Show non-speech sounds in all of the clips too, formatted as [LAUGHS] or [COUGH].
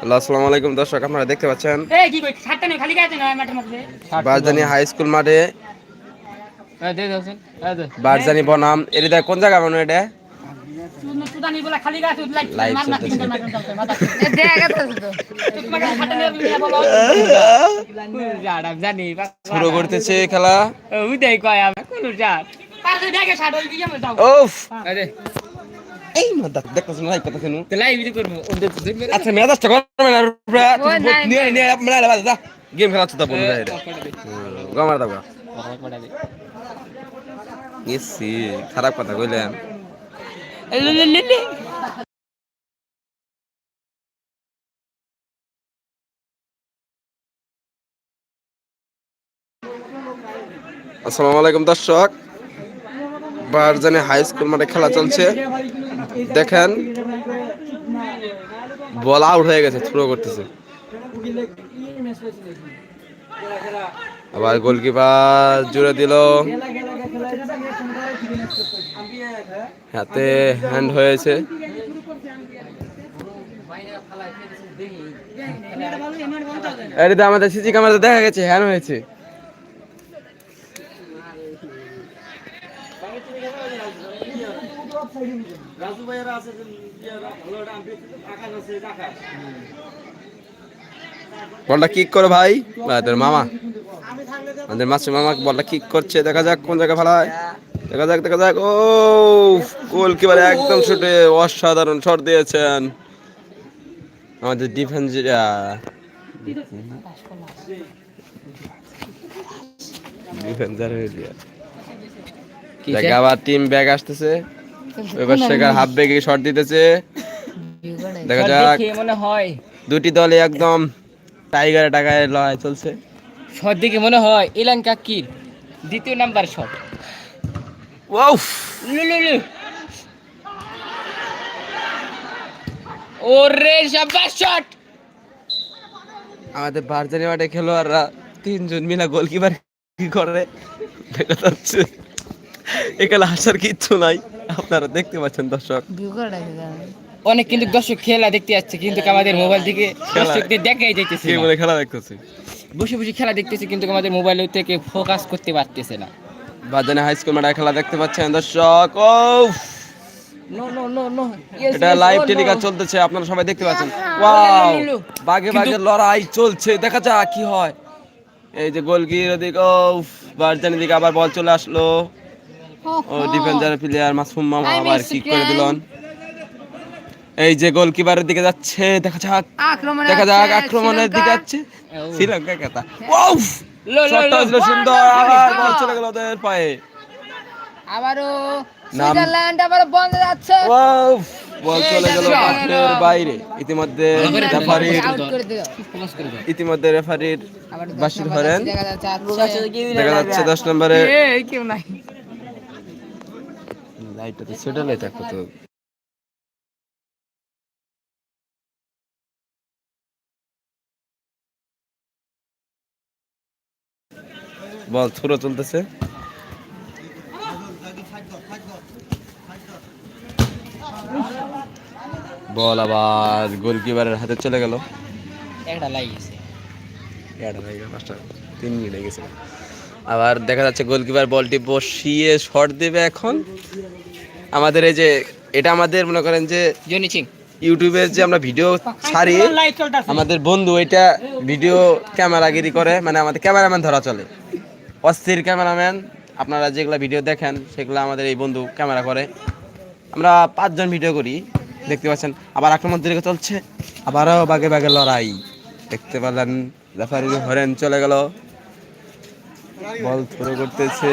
আসসালামু আলাইকুম। দর্শক আপনারা দেখতে পাচ্ছেন? এই কি কই ছাড়তে নেই খালি গায়ে না মাঠের মধ্যে? বারজানি হাই স্কুল মাঠে। বারজানি বনাম। এটা কোন জায়গা মানুষ এটা? শুরু করতেছে খেলা। এই মাদা দেখতেছ না কথা শুনু। ভিডিও করব। মেরে আচ্ছা মেজাজটা করবে না রুপরা ও নিয়ে নিয়ে মেলা গেম খেলা তো বন্ধু গমার দাও ইসি খারাপ কথা কইলেন। আসসালামু আলাইকুম দর্শক। বারজানি হাই স্কুল মাঠে খেলা চলছে। দেখেন, বল আউট হয়ে গেছে থ্রো করতেছে। আবার গোলকিপার জুড়ে দিল। হাতে হ্যান্ড হয়েছে। এটা আমাদের সিসি ক্যামেরাতে দেখা গেছে হ্যান্ড হয়েছে। বলটা কিক করে ভাই। তোর মামা। আমাদের মাসুম মামা বলটা কিক করছে। দেখা যাক কোন জায়গায় ফেলায় দেখা যাক দেখা যাক। ও গোলকিপার একদম শুটে অসাধারণ শট দিয়েছেন। আমাদের ডিফেন্স ডিফেন্সার হয়ে দেখ আবার টিম ব্যাগ আসতেছে। এবার [LAUGHS] শেখার হাফ ব্যাগে শট দিতেছে। [LAUGHS] দেখা যাক। মনে হয়। দুটি দলে একদম টাইগার টাকায় লড়াই চলছে। শট দেখে মনে হয় ইলান কাকির দ্বিতীয় নাম্বার শট ওয়াউফ লু লু লু। ওরে শাবাশ শট আমাদের বারজানি মাঠে খেলোয়াড়রা তিনজন মিলা গোলকিপার কি করে? দেখা যাচ্ছে। এখানে হাসার কিচ্ছু নাই। আপনারা দেখতে পাচ্ছেন দর্শক। অনেক কিন্তু দর্শক খেলা দেখতে যাচ্ছে কিন্তু আমাদের মোবাইল থেকে দর্শকদের দেখাই যাইতেছে কে বলে খেলা দেখতেছে। বসে বসে খেলা দেখতেছে কিন্তু আমাদের মোবাইল থেকে ফোকাস করতে পারতেছে না। বারজানি হাই স্কুল মাঠে খেলা দেখতে পাচ্ছেন দর্শক। Oh no no no no এটা লাইভ টেলিকাস্ট চলতেছে আপনারা সবাই দেখতে পাচ্ছেন। ওয়াও বাগে বাগে লড়াই চলছে দেখা যাক কি হয়। এই যে গোলকির ওদিকে ও বারজানি দিকে আবার বল চলে আসলো। ডিফেন্সার প্লেয়ার মাসুম মামা আবার কিক করে. দিলেন। এই যে গোলকিপারের দিকে যাচ্ছে দেখা যাক। দেখা যাক আক্রমণের দিকে যাচ্ছে। শ্রীলঙ্কা কথা। ওয়াও লো লো শটটা লো। ছিল সুন্দর আবার বল চলে গেল ওদের পায়ে। আবারও নাম- সুইজারল্যান্ড আবার বন্ধ যাচ্ছে। ওয়াও বল চলে গেল বাইরে। ইতিমধ্যে রেফারির আউট করে দিল। ফোকাস করে দাও ইতিমধ্যে রেফারির আবার দশ বাসি ধরেন দেখা যাচ্ছে। দশ নম্বরে। এই কেউ নাই। লাইটটা তো সেটা লাইট তো। বল চলতেছে। বল আবার গোলকিপারের হাতে চলে গেল। একটা লাগিয়েছে পাঁচটা তিন মিনিট হয়ে গেছে। আবার দেখা যাচ্ছে গোলকিপার বলটি বসিয়ে শট দেবে এখন। আমাদের এই যে এটা আমাদের মনে করেন যে ইউটিউবে যে আমরা ভিডিও ছাড়ি আমাদের বন্ধু এটা ভিডিও ক্যামেরাগিরি করে মানে আমাদের ক্যামেরাম্যান ধরা চলে। অস্থির ক্যামেরাম্যান আপনারা যেগুলো ভিডিও দেখেন সেগুলো আমাদের এই বন্ধু ক্যামেরা করে। আমরা পাঁচজন ভিডিও করি দেখতে পাচ্ছেন। আবার আক্রমণ দিকে চলছে আবারও বাগে বাগে লড়াই। দেখতে পেলেন রেফারি হরেন চলে গেল। বল থ্রো করতেছে।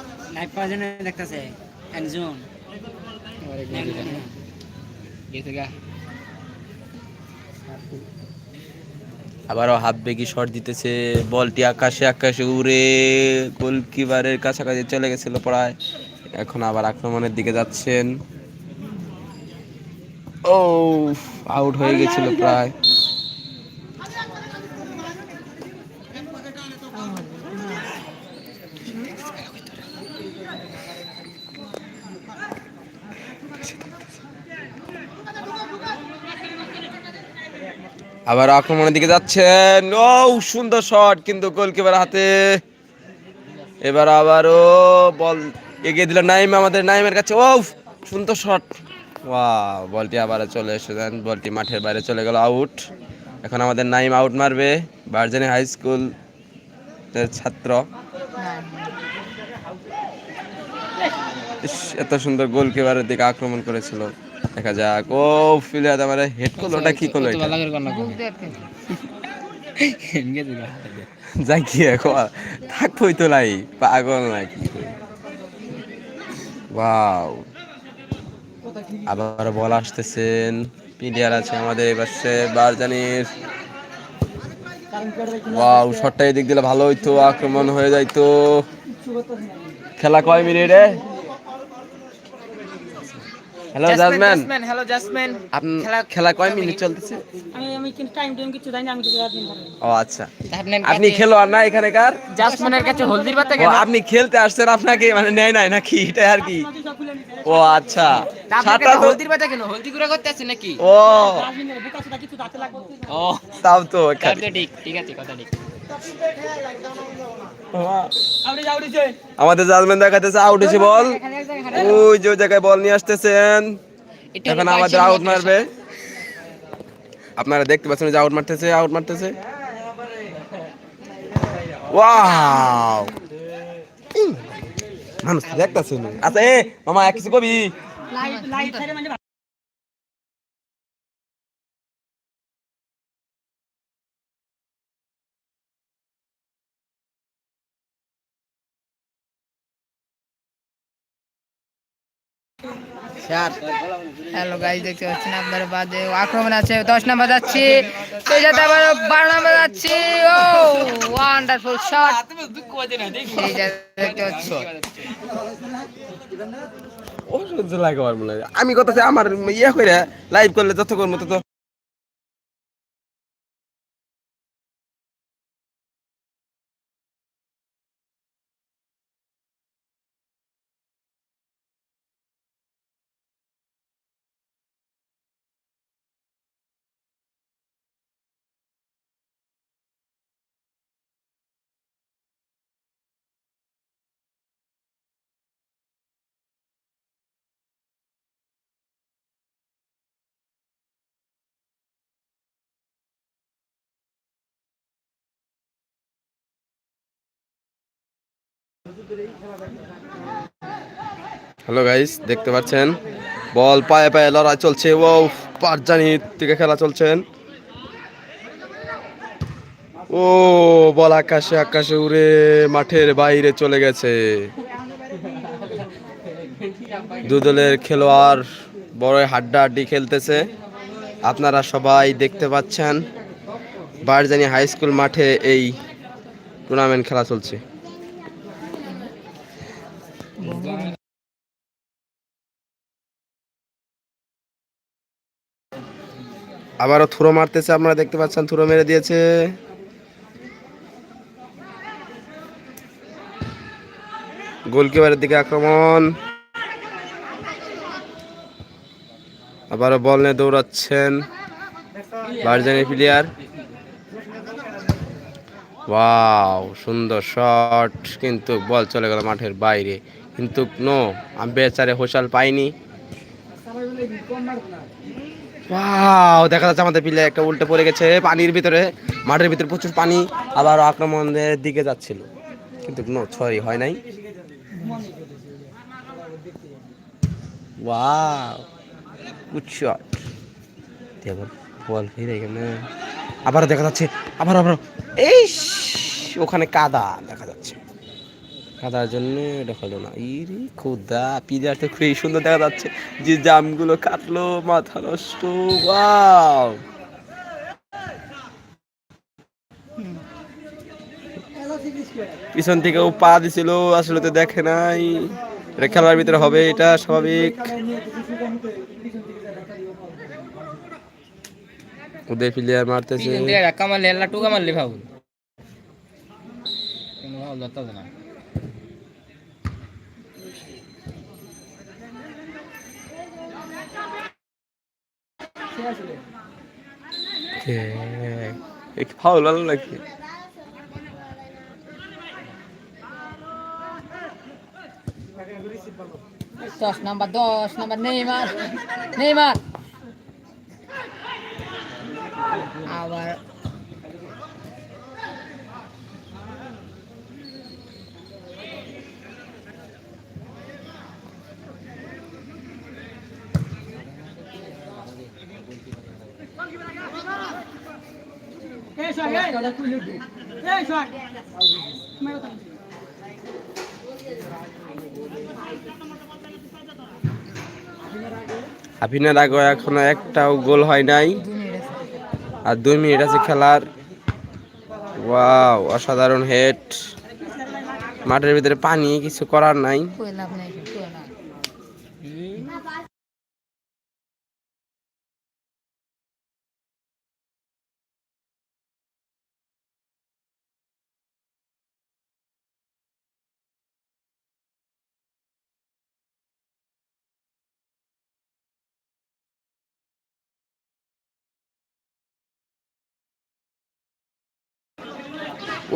দেখতেছে একজন আবারও হাফ বেগি শট দিতেছে বলটি আকাশে আকাশে উড়ে গোলকিপারের কাছাকাছি চলে গেছিল প্রায় এখন আবার আক্রমণের দিকে যাচ্ছেন। ও আউট হয়ে গেছিল প্রায়। আবার আক্রমণের দিকে যাচ্ছেন। ও সুন্দর শট, কিন্তু গোলকিপার হাতে। এবার আবারও বল এগিয়ে দিল নাইম আমাদের, নাইমের কাছে। ও সুন্দর শট। ওয়াও, বলটি আবার চলে এসেছেন। বলটি মাঠের বাইরে চলে গেল, আউট। এখন আমাদের নাইম আউট মারবে বার্জানি হাই স্কুল ছাত্র। এত সুন্দর গোলকিপারের দিকে আক্রমণ করেছিল। দেখা যাক। ও ফিলিয়াদ আমার। হেড করল ওটা কি করল এটা? [LAUGHS] যাই কি এখন থাকবই তো নাই পাগল নাকি ওয়াও। আবার বল আসতেছেন। প্লেয়ার আছে আমাদের এবার সে বারজানির। ওয়াও শটটা এদিক দিলে ভালো হইতো আক্রমণ হয়ে যাইতো। খেলা কয় মিনিটে? হ্যালো জাজম্যান হ্যালো জাসমিন আপনার খেলা- খেলা কয় মিনিট চলতেছে? আমি আমি কিন্তু টাইম টাইম কিছু জানি না আমি কিছু জানি না ও আচ্ছা। আপনি খেলো আর না এখানেকার জাসমিনের কাছে হলদির পাতা কেন আপনি খেলতে আসছেন আপনাকে? মানে নেয় নাই নাকি? এটা আর কি? ও আচ্ছা। সাতটা হলদির পাতা কেন? হলদি গুঁড়া করতে আছেন নাকি? ও। রাজমিনের বুকা কিছু দাঁতে লাগবে। ও। তাও তো এখানে। ঠিক ঠিক আছে কথা ঠিক। আমাদের জাজমেন দেখাতেছে আউট হয়েছে বল ওই যে ওই জায়গায় বল নিয়ে আসতেছেন এটা এখন আমাদের আউট মারবে আপনারা দেখতে পাচ্ছেন যে আউট মারতেছে আউট মারতেছে ওয়াও মানুষ দেখতেছে আচ্ছা এ মামা এক কিছু কবি লাইট লাইট ছেড়ে মানে হ্যালো গাইজ দেখতে পাচ্ছেন আপনারা বাদে আক্রমণ আছে দশ নাম্বার যাচ্ছি। সেই সাথে আবার বারো নাম্বার যাচ্ছি। ও ওয়ান্ডারফুল শট সেই দেখতে পাচ্ছি। অসহ্য লাগে আমার মনে হয়। আমি কথা আমার ইয়ে করে লাইভ করলে যত করব তত হ্যালো গাইস দেখতে পাচ্ছেন? বল পায়ে পায়ে লড়াই চলছে। ও পারজানির থেকে খেলা চলছেন। ও, বল আকাশে আকাশে উড়ে মাঠের বাইরে চলে গেছে। দু দলের খেলোয়াড় বড় হাড্ডা হাড্ডি খেলতেছে। আপনারা সবাই দেখতে পাচ্ছেন, বারজানি হাই স্কুল মাঠে এই টুর্নামেন্ট খেলা চলছে। আবারও থুরো মারতেছে, আপনারা দেখতে পাচ্ছেন, থুরো মেরে দিয়েছে। গোলকিপারের দিকে আক্রমণ। আবারও বল নিয়ে দৌড়াচ্ছেন বারজানি প্লেয়ার। ওয়াও, সুন্দর শট, কিন্তু বল চলে গেল মাঠের বাইরে। কিন্তু নো, আমি বেচারে হোসাল পাইনি। ওয়াও দেখা যাচ্ছে আমাদের পিলে একটা উল্টে পড়ে গেছে, পানির ভিতরে, মাঠের ভিতরে প্রচুর পানি, আবার আক্রমণের দিকে যাচ্ছিল। কিন্তু নো ছয় হয় নাই। ওয়াও গুড শট বল ফিরে এখানে আবার দেখা যাচ্ছে আবার আবার এই ওখানে কাদা দেখা যাচ্ছে। কাদার জন্য এটা হলো না। ইরি খুদা পিজার তো খুবই সুন্দর দেখা যাচ্ছে। যে জামগুলো কাটলো, মাথা নষ্ট, ওয়াও। পিছন থেকে ও পা দিছিল, আসলে তো দেখে নাই। খেলার ভিতরে হবে, এটা স্বাভাবিক। ওদের প্লেয়ার মারতেছে। টুকা কোনো ফাউল না। ফাউল ভালো নাকি? দশ নাম্বার দশ নাম্বার নেইমার নেইমার। আবার হাফিনের আগে এখনও একটাও গোল হয় নাই। আর দুই মিনিট আছে খেলার। ওয়াও, অসাধারণ হেড মাঠের ভিতরে পানি কিছু করার নাই।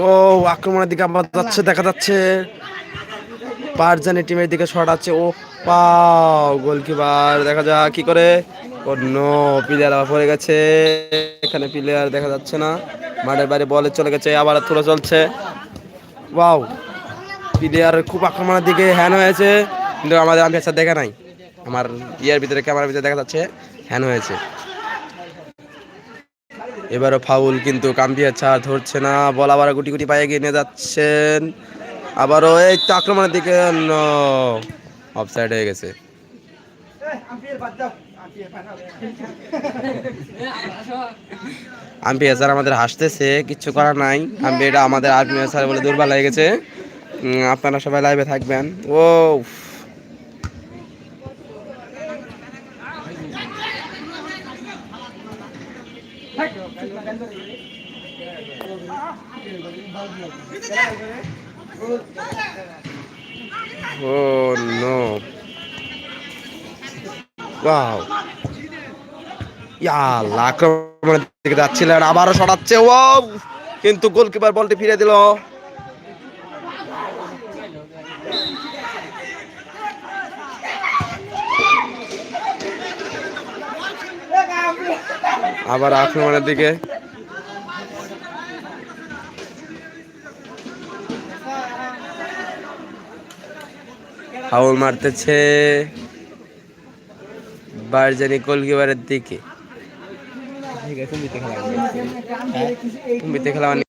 ও আক্রমণের দিকে আবার যাচ্ছে দেখা যাচ্ছে। পারজানি টিমের দিকে শট আছে ও পাও গোলকিপার দেখা যাক কি করে। ও নো প্লেয়ার আবার পড়ে গেছে। এখানে প্লেয়ার দেখা যাচ্ছে না। মাঠের বাইরে বলে চলে গেছে আবার থ্রো চলছে। ওয়াও প্লেয়ার খুব আক্রমণের দিকে হ্যান হয়েছে। কিন্তু আমাদের আমি দেখা নাই। আমার ইয়ের ভিতরে ক্যামেরার ভিতরে দেখা যাচ্ছে হ্যান হয়েছে। এবারও ফাউল কিন্তু কাম্পিয়া ছাড় ধরছে না, বল আবার গুটি গুটি পায়ে গিয়ে নিয়ে যাচ্ছেন। আবারও এই তো আক্রমণের দিকে অফসাইড হয়ে গেছে। আম্পিয়ার স্যার আমাদের হাসতেছে কিচ্ছু করার নাই। আম্পিয়ারটা আমাদের আর্মিয়ার স্যার বলে দুর্বল হয়ে গেছে। আপনারা সবাই লাইভে থাকবেন। ও ও no. Wow. আক্রমণের দিকে যাচ্ছিলেন আবারও সরাচ্ছে ও কিন্তু গোলকিপার বলটি ফিরে দিল আবার আক্রমণের দিকে। হাউল মারতেছে বারজানি গোলকিপারের দিকে। খেলা মানে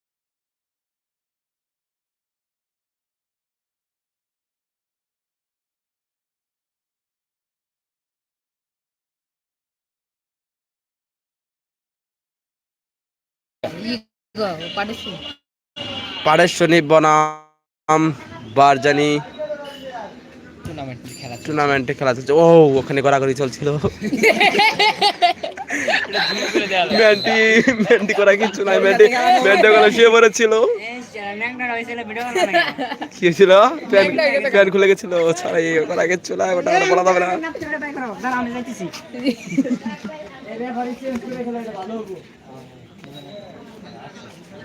পারেশ্বনী বনাম বারজানি টুর্নামেন্টে খেলা চলছে। ও ওখানে গড়াগড়ি চলছিল। ম্যান্টি ম্যান্টি করা কিছু নাই ম্যান্টি ম্যান্টি ওখানে শুয়ে পড়েছিল। কি হয়েছিল প্যান প্যান খুলে গেছিল। ছাড়াই করা গেছিল না ওটা আর বলা যাবে না।